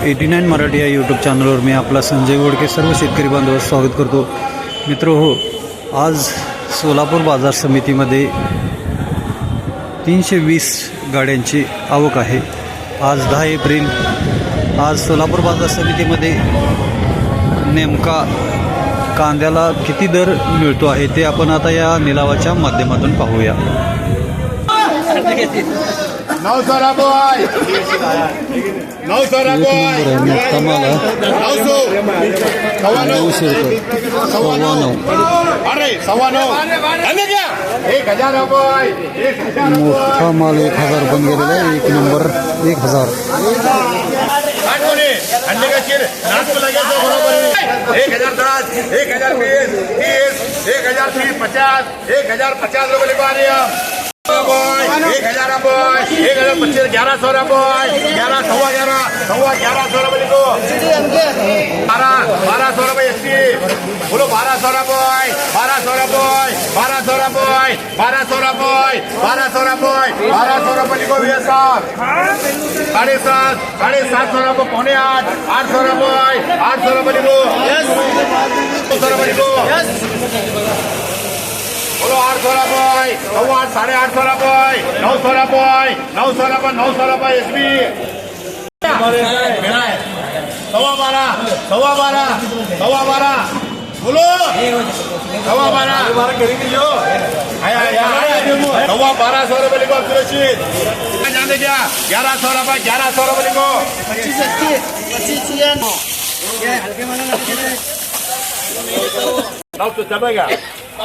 Eighty nine Marathi या YouTube चॅनलवर मी आपला संजय गोडके सर्व शेतकरी बांधवांचं स्वागत करतो. मित्र हो आज सोलापूर बाजार समितीमध्ये तीनशे वीस गाड्यांची आवक आहे. आज दहा एप्रिल. आज सोलापूर बाजार समितीमध्ये नेमका कांद्याला किती दर मिळतो आहे ते आपण आता या निलावाच्या माध्यमातून पाहूया. नऊ सोळा बॉय नऊ सोळा एक बॉय नंबर आहे मोठा माल आहे नऊ सो सव्वा नऊ नऊशे रुपये सव्वा नऊ अरे सव्वा नऊ एक हजार बॉय एक हजार मोठा माल एक हजार पण गेलेला आहे एक नंबर एक हजार आठ कोणी का नाच बरोबर एक हजार दस एक हजार बीस तीस एक हजार तीस पचास एक हजार पचास रुपये लिखवा रही एक हजार बॉय एक हजार पच्चीस ग्यारह सौ बॉय ग्यारह सवा ग्यारह सवा ग्यारह सौ रुपये लिखो बारह बारह सौ रुपये एसटी बोलो बारह सौ बॉय बारह सौ बॉय बारह सौ बॉय बारह सौ बॉय बारह सौ बॉय बारह सौ रुपये लिखो भैया साहब साढ़े सात साढ़े सात सौ रुपये पौने आठ आठ सौ रुपये आठ सौ रुपये लिखो नौ सौ रुपये लिखो बोलो आठ सौ रुपये नौ आठ साढ़े आठ सौ रुपये नौ सौ रुपये नौ सौ रुपये नौ सौ रुपये एस बी सवा बारह सवा बारह सवा बारह बोलो सवा बारह आया, आया, आया। सवा बारह सौ रुपये लिखो अब्दुल रशीद जान दे क्या ग्यारह सौ रुपये ग्यारह सौ रुपये लिखो नौ सौ चलेगा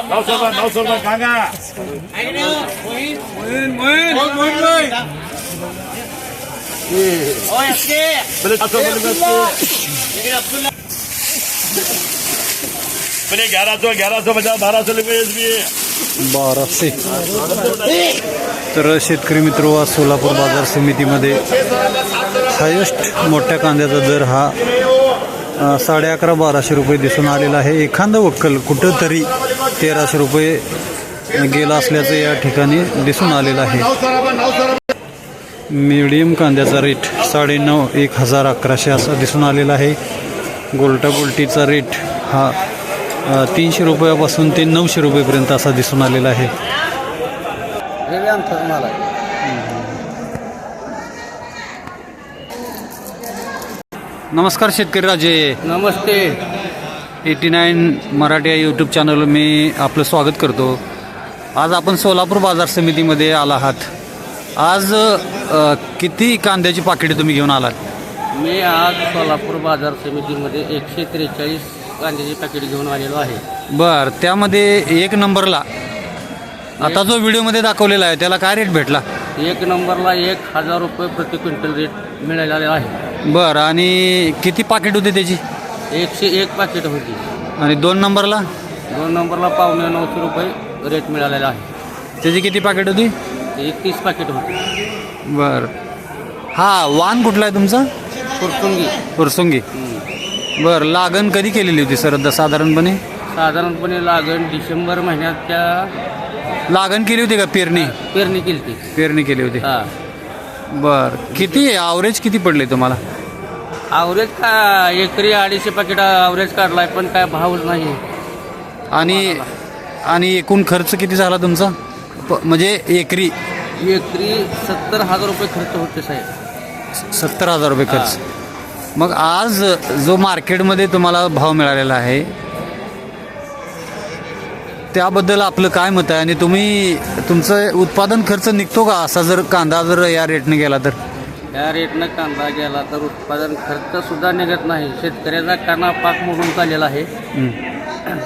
नौ सौ रुपये नौ सौ रुपये कहाँ पहले सात सौ रुपये पहले ग्यारह सौ ग्यारह सौ पचास बारह सौ रुपये एस बी बाराशे. तर शेतकरी मित्र आज सोलापूर बाजार समितीमध्ये हायेस्ट मोठ्या कांद्याचा दर हा साडे अकरा बाराशे रुपये दिसून आलेला आहे. एखादं वक्कल कुठंतरी तेराशे रुपये गेला असल्याचं या ठिकाणी दिसून आलेलं आहे. मिडियम कांद्याचा रेट साडेनऊ एक हजार अकराशे असा दिसून आलेला आहे. गोलटा गोलटीचा रेट हा तीनशे रुपयापासून ते नऊशे रुपयेपर्यंत असा दिसून आलेला आहे. नमस्कार शेतकरी राजे. नमस्ते. एटी नाईन मराठी या यूट्यूब चॅनलवर मी आपलं स्वागत करतो. आज आपण सोलापूर बाजार समितीमध्ये आला आहात. आज अ, किती कांद्याची पाकिटे तुम्ही घेऊन आलात? मी आज सोलापूर बाजार समितीमध्ये एकशे त्रेचाळीस कांद्याची पॅकेट घेऊन आलेलो आहे. बर त्यामध्ये एक नंबरला. आता जो व्हिडिओमध्ये दाखवलेला आहे त्याला काय रेट भेटला? एक नंबरला एक हजार रुपये प्रति क्विंटल रेट मिळालेला आहे. बर आणि किती पाकिट होते त्याची? एकशे एक पाकिट होती. आणि दोन नंबरला? दोन नंबरला पावणे नऊशे रुपये रेट मिळालेला आहे. त्याची किती पाकिट होती? एक तीस पाकिट होती. बर. हा वान कुठला आहे तुमचा? फुरसुंगी पुरसुंगी बर लागण कधी केलेली होती सर? साधारणपणे? साधारणपणे लागण डिसेंबर महिन्याच्या लागण केली होती का पेरणी? पेरणी केली ती पेरणी केली होती. हा. बर. किती ॲव्हरेज किती पडले तुम्हाला? ॲव्हरेज का एकरी अडीचशे पाकिट ॲव्हरेज काढलाय पण काय भावच नाही आणि आणि एकूण खर्च किती झाला तुमचा? प- म्हणजे एकरी? एकरी सत्तर हजार रुपये खर्च होते साहेब. सत्तर हजार रुपये खर्च. मग आज जो मार्केटमध्ये तुम्हाला भाव मिळालेला आहे त्याबद्दल आपलं काय मत आहे? आणि तुम्ही तुमचं उत्पादन खर्च निघतो का असा जर कांदा जर या रेटने गेला तर? या रेटनं कांदा गेला तर उत्पादन खर्च सुद्धा निघत नाही. शेतकऱ्याचा काना पाक मोडून चाललेला आहे.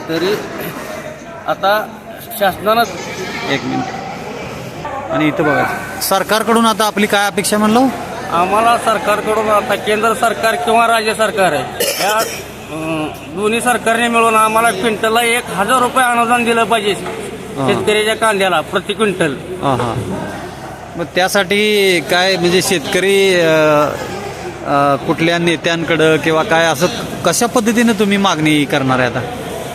तरी आता शासनानं एक मिनिट. आणि इथं बघा. सरकारकडून आता आपली काय अपेक्षा म्हणलो? आम्हाला सरकारकडून आता केंद्र सरकार किंवा राज्य सरकार आहे. या दोन्ही सरकारने मिळून आम्हाला क्विंटलला एक हजार रुपये अनुदान दिलं पाहिजे शेतकऱ्याच्या कांद्याला प्रति क्विंटल. हां हां. मग त्यासाठी काय म्हणजे शेतकरी अ, अ, कुठल्या नेत्यांकडं किंवा काय असं कशा पद्धतीनं तुम्ही मागणी करणार आहे आता?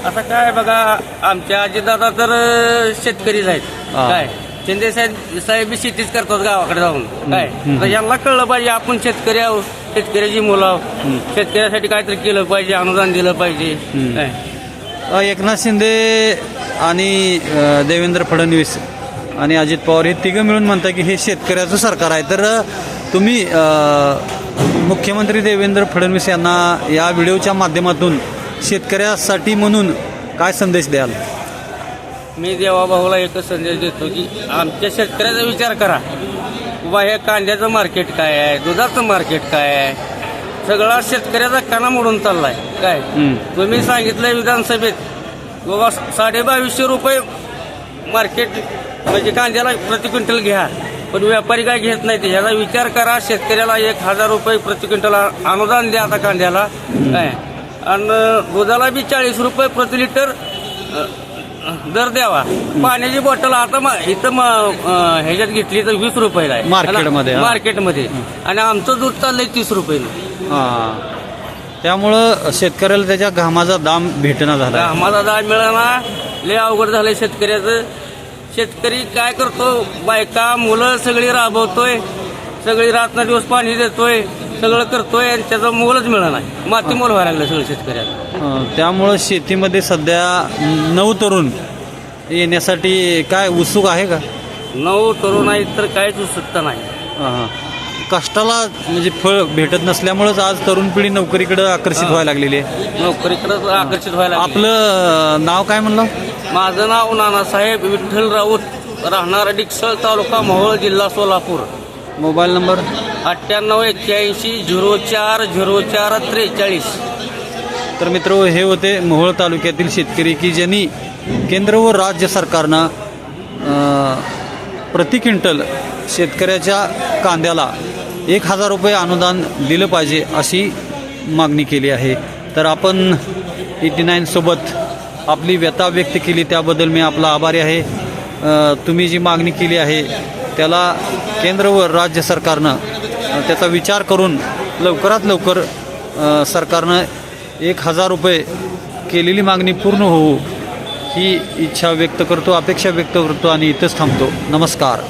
आता काय बघा आमच्या आजीदादा तर शेतकरीच आहेत. हा. काय? शिंदे साहेब साहेब बी शेतीच करतात गावाकडे जाऊन. काय? तर यांना कळलं पाहिजे आपण शेतकरी आहोत शेतकऱ्याची मुलं आहोत. शेतकऱ्यासाठी काहीतरी केलं पाहिजे अनुदान दिलं पाहिजे. काय? अ, एकनाथ शिंदे आणि अ, देवेंद्र फडणवीस आणि अजित पवार हे तिघं मिळून म्हणतात की हे शेतकऱ्याचं सरकार आहे. तर अ, तुम्ही अ, मुख्यमंत्री देवेंद्र फडणवीस यांना या व्हिडिओच्या माध्यमातून शेतकऱ्यासाठी म्हणून काय संदेश द्याल? मी देवाभाऊला एकच संदेश देतो की आमच्या शेतकऱ्याचा विचार करा. बाबा हे कांद्याचं मार्केट काय आहे? दुधाचं मार्केट काय आहे? सगळा शेतकऱ्याचा काना मोडून चाललाय. काय. तुम्ही सांगितलंय विधानसभेत बाबा साडे बावीसशे रुपये मार्केट म्हणजे कांद्याला प्रति क्विंटल घ्या. पण व्यापारी काय घेत नाही ह्याचा विचार करा शेतकऱ्याला एक हजार रुपये प्रति क्विंटल अनुदान द्या आता कांद्याला. काय? आणि दुधाला बी चाळीस रुपये प्रति लिटर दर द्यावा. पाण्याची बॉटल आता म- इथं म- अ, ह्याच्यात घेतली तर वीस रुपयाला आहे. मार्केटमध्ये, हा. मार्केटमध्ये आणि आमचं दूध चाललंय तीस रुपये हां. त्यामुळं शेतकऱ्याला त्याच्या घामाचा दाम भेटणं झाला. आम्हाला दाळ मिळाला. लय अवघड झालंय शेतकऱ्याचं. शेतकरी काय करतो? बायका मुलं सगळी राबवतोय. सगळी रात्र दिवस पाणी देतोय सगळं करतोय आणि त्याचं मोलच मिळणार नाही. माती मोल व्हायला लागलं सगळं शेतकऱ्याला. अ, त्यामुळं शेतीमध्ये सध्या नऊ तरुण येण्यासाठी काय उत्सुक आहे का? नऊ तरुण आहेत तर काहीच उत्सुकता नाही. हां. कष्टाला म्हणजे फळ भेटत नसल्यामुळेच आज तरुण पिढी नोकरीकडे आकर्षित व्हायला लागलेली आहे. नोकरीकडे आकर्षित व्हायला लागले. आपलं अ, नाव काय म्हणलं? माझं नाव नानासाहेब विठ्ठल राऊत राहणार डिक्सळ तालुका मोहोळ जिल्हा सोलापूर. Mobile number? अठ्ठ्याण्णव एक्क्याऐंशी झिरो चार झिरो चार त्रेचाळीस. तर मित्र हे होते मोहोळ तालुक्यातील शेतकरी की ज्यांनी केंद्र व राज्य सरकारनं प्रति क्विंटल शेतकऱ्याच्या कांद्याला एक हजार रुपये अनुदान दिलं पाहिजे अशी मागणी केली आहे. तर आपण एटी नाईनसोबत आपली व्यथा व्यक्त केली त्याबद्दल मी आपला आभारी आहे. तुम्ही जी मागणी केली आहे त्याला केंद्र व राज्य सरकारनं त्याचा विचार करून लवकरात लवकर सरकारनं एक हजार रुपये केलेली मागणी पूर्ण होऊ ही इच्छा व्यक्त करतो अपेक्षा व्यक्त करतो आणि इथंच थांबतो. नमस्कार.